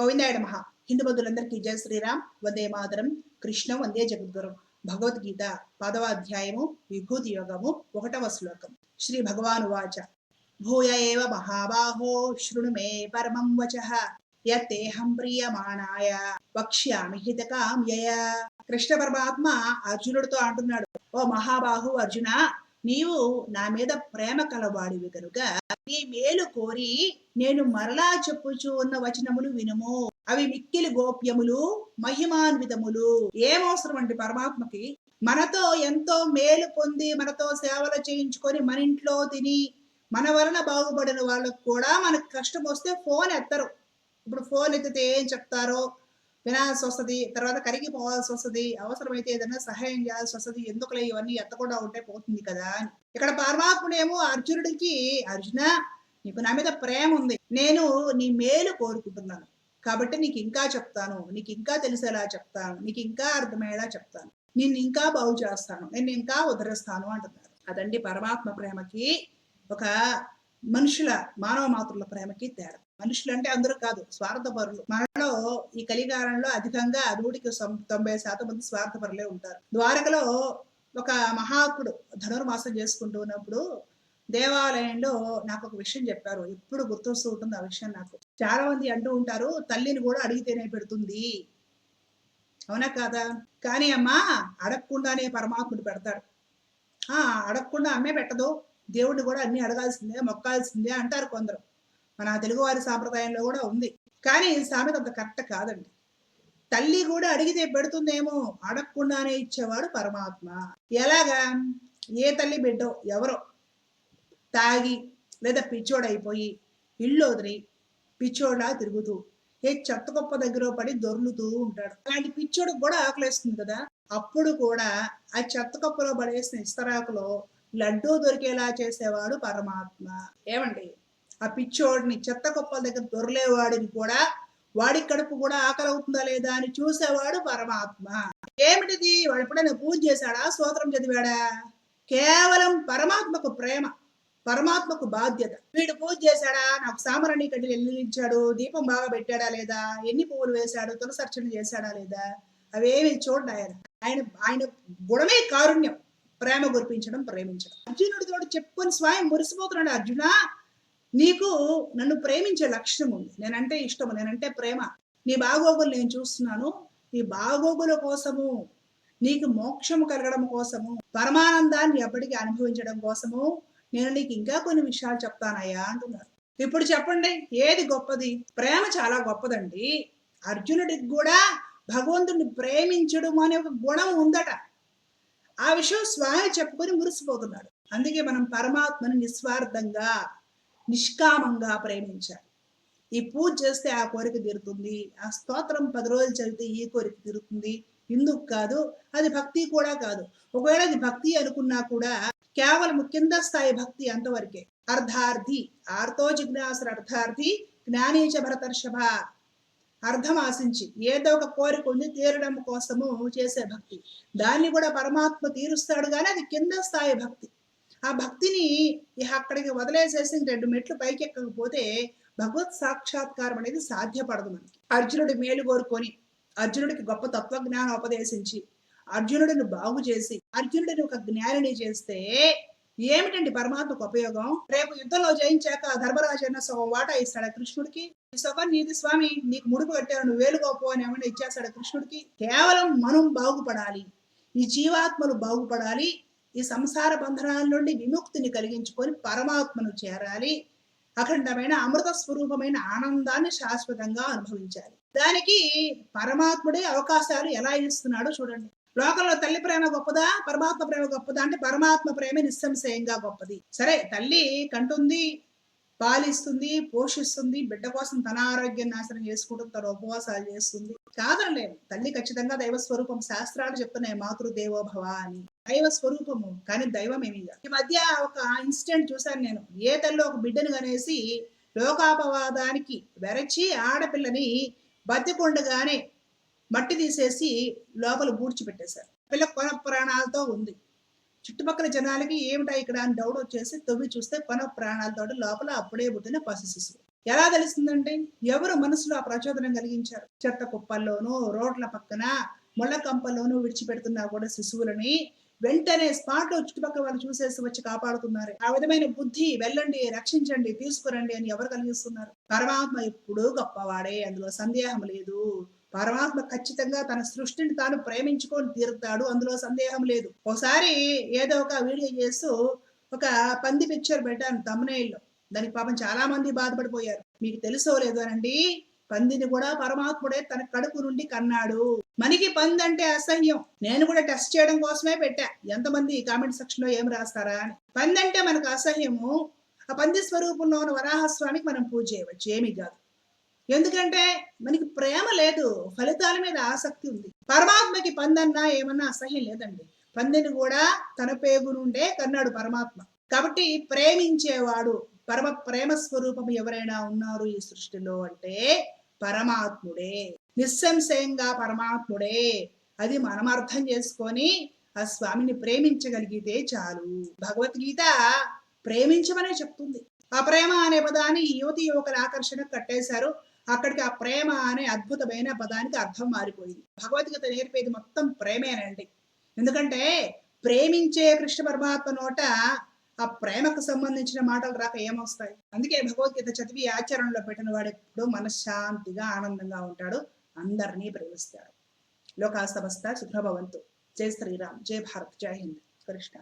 గోవిందాయ మహా హిందూ బంధువులందరికీ జయ శ్రీరామ్. వందే మాతరం. కృష్ణ. వందే జగద్గురు. భగవద్గీత పదవాధ్యాయము. విభూతి యోగము. ఒకటవ శ్లోకం. శ్రీ భగవాను వాచ. భూయ ఏవ మహాబాహో. శృణు మే పరమం వచ. యత్తేహం ప్రియమాణాయ. వక్ష్యామి హితకామ్యయ. కృష్ణ పరమాత్మ అర్జునుడితో అంటున్నాడు. ఓ మహాబాహు అర్జున నీవు నా మీద ప్రేమ కలవాడివి కనుక నీ మేలు కోరి నేను మరలా చెప్పుచూ ఉన్న వచనములు వినుము. అవి మిక్కిలి గోప్యములు మహిమాన్వితములు. ఏమవసరం అండి పరమాత్మకి? మనతో ఎంతో మేలు పొంది మనతో సేవలు చేయించుకొని మన ఇంట్లో తిని మన వలన బాగుపడిన వాళ్ళకు కూడా మనకు కష్టం వస్తే ఫోన్ ఎత్తరు. ఇప్పుడు ఫోన్ ఎత్తితే ఏం చెప్తారో? వినాల్సి వస్తుంది తర్వాత కరిగి పోవాల్సి వస్తుంది అవసరమైతే ఏదైనా సహాయం చేయాల్సి వస్తుంది ఎందుకులే ఇవన్నీ ఎత్తకుండా ఉంటే పోతుంది కదా అని. ఇక్కడ పరమాత్ముడేమో అర్జునుడికి అర్జున నీకు నా మీద ప్రేమ ఉంది. నేను నీ మేలు కోరుకుంటున్నాను. కాబట్టి నీకు ఇంకా చెప్తాను. నీకు ఇంకా తెలిసేలా చెప్తాను. నీకు ఇంకా అర్థమయ్యేలా చెప్తాను. నిన్ను ఇంకా బాగు చేస్తాను. నేను ఇంకా ఉద్ధరిస్తాను అంటున్నారు. అదండి పరమాత్మ ప్రేమకి ఒక మనుషుల మానవ మాతృల ప్రేమకి తేడా. మనుషులు అంటే అందరూ కాదు స్వార్థపరులు. మనలో ఈ కలికాలంలో అధికంగా నూటికి తొంభై శాతం మంది స్వార్థపరులే ఉంటారు. ద్వారకలో ఒక మహాత్ముడు ధనుర్మాసం చేసుకుంటూ ఉన్నప్పుడు దేవాలయంలో నాకు ఒక విషయం చెప్పారు. ఎప్పుడు గుర్తొస్తూ ఉంటుంది ఆ విషయం నాకు. చాలా మంది అంటూ ఉంటారు తల్లిని కూడా అడిగితేనే పెడుతుంది. అవునా కాదా? కానీ అమ్మా అడగకుండానే పరమాత్ముడు పెడతాడు. ఆ అడగకుండా అమ్మే పెట్టదు. దేవుడు కూడా అన్ని అడగాల్సిందే మొక్కాల్సిందే అంటారు కొందరు. మన తెలుగువారి సాంప్రదాయంలో కూడా ఉంది. కానీ సామెత అంత కరెక్ట్ కాదండి. తల్లి కూడా అడిగితే పెడుతుందేమో అడగకుండానే ఇచ్చేవాడు పరమాత్మ. ఎలాగా? ఏ తల్లి బిడ్డో ఎవరో. తాగి లేదా పిచ్చోడైపోయి ఇల్లు వదిలి పిచ్చోడా తిరుగుతూ ఏ చెత్త గొప్ప దగ్గర పడి దొర్లుతూ ఉంటాడు. అలాంటి పిచ్చోడికి కూడా ఆకలేస్తుంది కదా. అప్పుడు కూడా ఆ చెత్త కప్పలో పడేసిన ఇస్తరాకులో లడ్డూ దొరికేలా చేసేవాడు పరమాత్మ. ఏమండి? ఆ పిచ్చోడిని చెత్త కుప్పల దగ్గర దొరలేవాడిని కూడా వాడి కడుపు కూడా ఆకలి అవుతుందా లేదా అని చూసేవాడు పరమాత్మ. ఏమిటిది? వాడు ఎప్పుడైనా పూజ చేశాడా? స్తోత్రం చదివాడా? కేవలం పరమాత్మకు ప్రేమ పరమాత్మకు బాధ్యత. వీడు పూజ చేశాడా? నాకు సామరణి కడ్డీలు ఎల్లించాడు దీపం బాగా పెట్టాడా లేదా? ఎన్ని పువ్వులు వేశాడు? తులసర్చన చేశాడా లేదా? అవేమి చూడండి ఆయన. ఆయన ఆయన గుణమే కారుణ్యం. ప్రేమ గురిపించడం ప్రేమించడం. అర్జునుడితో చెప్పుకొని స్వయం మురిసిపోతున్నాడు అర్జున. నీకు నన్ను ప్రేమించే లక్ష్యం ఉంది. నేనంటే ఇష్టము నేనంటే ప్రేమ. నీ బాగోగులు నేను చూస్తున్నాను. నీ బాగోగుల కోసము నీకు మోక్షము కలగడం కోసము పరమానందాన్ని ఎప్పటికీ అనుభవించడం కోసము నేను నీకు ఇంకా కొన్ని విషయాలు చెప్తానయ్యా అంటున్నారు. ఇప్పుడు చెప్పండి ఏది గొప్పది? ప్రేమ చాలా గొప్పదండి. అర్జునుడికి కూడా భగవంతుడిని ప్రేమించడం అనే ఒక గుణం ఉందట. ఆ విషయం స్వాహ చెప్పుకొని మురిసిపోతున్నాడు. అందుకే మనం పరమాత్మని నిస్వార్థంగా నిష్కామంగా ప్రేమించాలి. ఈ పూజ చేస్తే ఆ కోరిక తీరుతుంది. ఆ స్తోత్రం పది రోజులు చదివితే ఈ కోరిక తీరుతుంది. ఎందుకు కాదు అది భక్తి కూడా కాదు. ఒకవేళ అది భక్తి అనుకున్నా కూడా కేవలం కింద స్థాయి భక్తి అంతవరకే. అర్ధార్థి ఆర్తో జిజ్ఞాసుర అర్థార్థి జ్ఞానీచ భరతర్షభ. అర్థం ఆశించి ఏదో ఒక కోరిక ఉంది తీరడం కోసము చేసే భక్తి. దాన్ని కూడా పరమాత్మ తీరుస్తాడు కానీ అది కింద స్థాయి భక్తి. ఆ భక్తిని అక్కడికి వదిలేసేసి రెండు మెట్లు పైకి ఎక్కకపోతే భగవత్ సాక్షాత్కారం అనేది సాధ్యపడదు మనకి. అర్జునుడి మేలు కోరుకొని అర్జునుడికి గొప్ప తత్వజ్ఞానం ఉపదేశించి అర్జునుడిని బాగు చేసి అర్జునుడిని ఒక జ్ఞానిని చేస్తే ఏమిటండి పరమాత్మకు ఉపయోగం? రేపు యుద్ధంలో జయించాక ధర్మరాజైన సగం వాటా ఇస్తాడా కృష్ణుడికి? ఈ సగం నీది స్వామి నీకు ముడుపు కట్టాను నువ్వు వేలుకోపో అని ఏమైనా ఇచ్చేస్తాడా కృష్ణుడికి? కేవలం మనం బాగుపడాలి. ఈ జీవాత్మలు బాగుపడాలి. ఈ సంసార బంధనాల నుండి విముక్తిని కలిగించుకొని పరమాత్మను చేరాలి. అఖండమైన అమృత స్వరూపమైన ఆనందాన్ని శాశ్వతంగా అనుభవించాలి. దానికి పరమాత్ముడే అవకాశాలు ఎలా ఇస్తున్నాడో చూడండి. లోకంలో తల్లి ప్రేమ గొప్పదా? పరమాత్మ ప్రేమ గొప్పదా? అంటే పరమాత్మ ప్రేమ నిస్సంశయంగా గొప్పది. సరే తల్లి కంటుంది పాలిస్తుంది పోషిస్తుంది బిడ్డ కోసం తన ఆరోగ్యం నాశనం చేసుకుంటూ తన ఉపవాసాలు చేస్తుంది. కాదనలేదు తల్లి ఖచ్చితంగా దైవ స్వరూపం. శాస్త్రాలు చెప్తున్నాయి మాతృ దేవోభవ అని. దైవ స్వరూపము కానీ దైవం ఏమి ఈ మధ్య ఒక ఇన్సిడెంట్ చూశాను నేను. ఏ తల్లి ఒక బిడ్డను కనేసి లోకాపవాదానికి వెరచి ఆడపిల్లని బతికొండగానే మట్టి తీసేసి లోపల పూడ్చిపెట్టేశారు పిల్ల కొన ప్రాణాలతో ఉంది. చుట్టుపక్కల జనాలకి ఏమిటా ఇక్కడ అని డౌట్ వచ్చేసి తవ్వి చూస్తే కొన ప్రాణాలతో లోపల అప్పుడే పుట్టిన పసి శిశువు ఎలా తెలుస్తుందండి? ఎవరు మనసులో ఆ ప్రచోదనం కలిగించారు? చెత్త కుప్పల్లోనూ రోడ్ల పక్కన ముళ్ళ కంపల్లోనూ విడిచిపెడుతున్నా కూడా శిశువులని వెంటనే స్పాట్లో చుట్టుపక్కల వాళ్ళు చూసేసి వచ్చి కాపాడుతున్నారు. ఆ విధమైన బుద్ధి వెళ్ళండి రక్షించండి తీసుకురండి అని ఎవరు కలిగిస్తున్నారు? పరమాత్మ ఎప్పుడూ గొప్పవాడే అందులో సందేహం లేదు. పరమాత్మ ఖచ్చితంగా తన సృష్టిని తాను ప్రేమించుకొని తీరుతాడు. అందులో సందేహం లేదు. ఒకసారి ఏదో ఒక వీడియో చేస్తూ ఒక పంది పిక్చర్ పెట్టాను తమ్మునేళ్ళు దానికి పాపం చాలా మంది బాధపడిపోయారు. మీకు తెలుసో లేదు అనండి పందిని కూడా పరమాత్ముడే తన కడుపు నుండి కన్నాడు. మనకి పంది అంటే అసహ్యం. నేను కూడా టెస్ట్ చేయడం కోసమే పెట్టా. ఎంతమంది కామెంట్ సెక్షన్లో ఏం రాస్తారా అని. పంది అంటే మనకు అసహ్యము. ఆ పంది స్వరూపంలో ఉన్న వరాహస్వామికి మనం పూజ చేయవచ్చు. ఏమీ కాదు. ఎందుకంటే మనకి ప్రేమ లేదు ఫలితాల మీద ఆసక్తి ఉంది. పరమాత్మకి పందన్నా ఏమన్నా అసహ్యం లేదండి. పందిని కూడా తన పేగు నుండే కన్నాడు పరమాత్మ. కాబట్టి ప్రేమించేవాడు పరమ ప్రేమ స్వరూపం ఎవరైనా ఉన్నారు ఈ సృష్టిలో అంటే పరమాత్ముడే. నిస్సంశయంగా పరమాత్ముడే. అది మనం అర్థం చేసుకొని ఆ స్వామిని ప్రేమించగలిగితే చాలు. భగవద్గీత ప్రేమించమనే చెప్తుంది. ఆ ప్రేమ అనే పదాన్ని యువతి యువకుల ఆకర్షణ కట్టేశారు. అక్కడికి ఆ ప్రేమ అనే అద్భుతమైన పదానికి అర్థం మారిపోయింది. భగవద్గీత నేర్పేది మొత్తం ప్రేమేనండి ఎందుకంటే ప్రేమించే కృష్ణ పరమాత్మ నోట ఆ ప్రేమకు సంబంధించిన మాటలు రాక ఏమొస్తాయి? అందుకే భగవద్గీత చదివి ఆచరణలో పెట్టిన వాడు ఎప్పుడు మనశ్శాంతిగా ఆనందంగా ఉంటాడు. అందరినీ ప్రేమిస్తాడు. లోకా సమస్త సుఖభవంతు జై శ్రీరామ్. జై భారత్. జై హింద్. కృష్ణ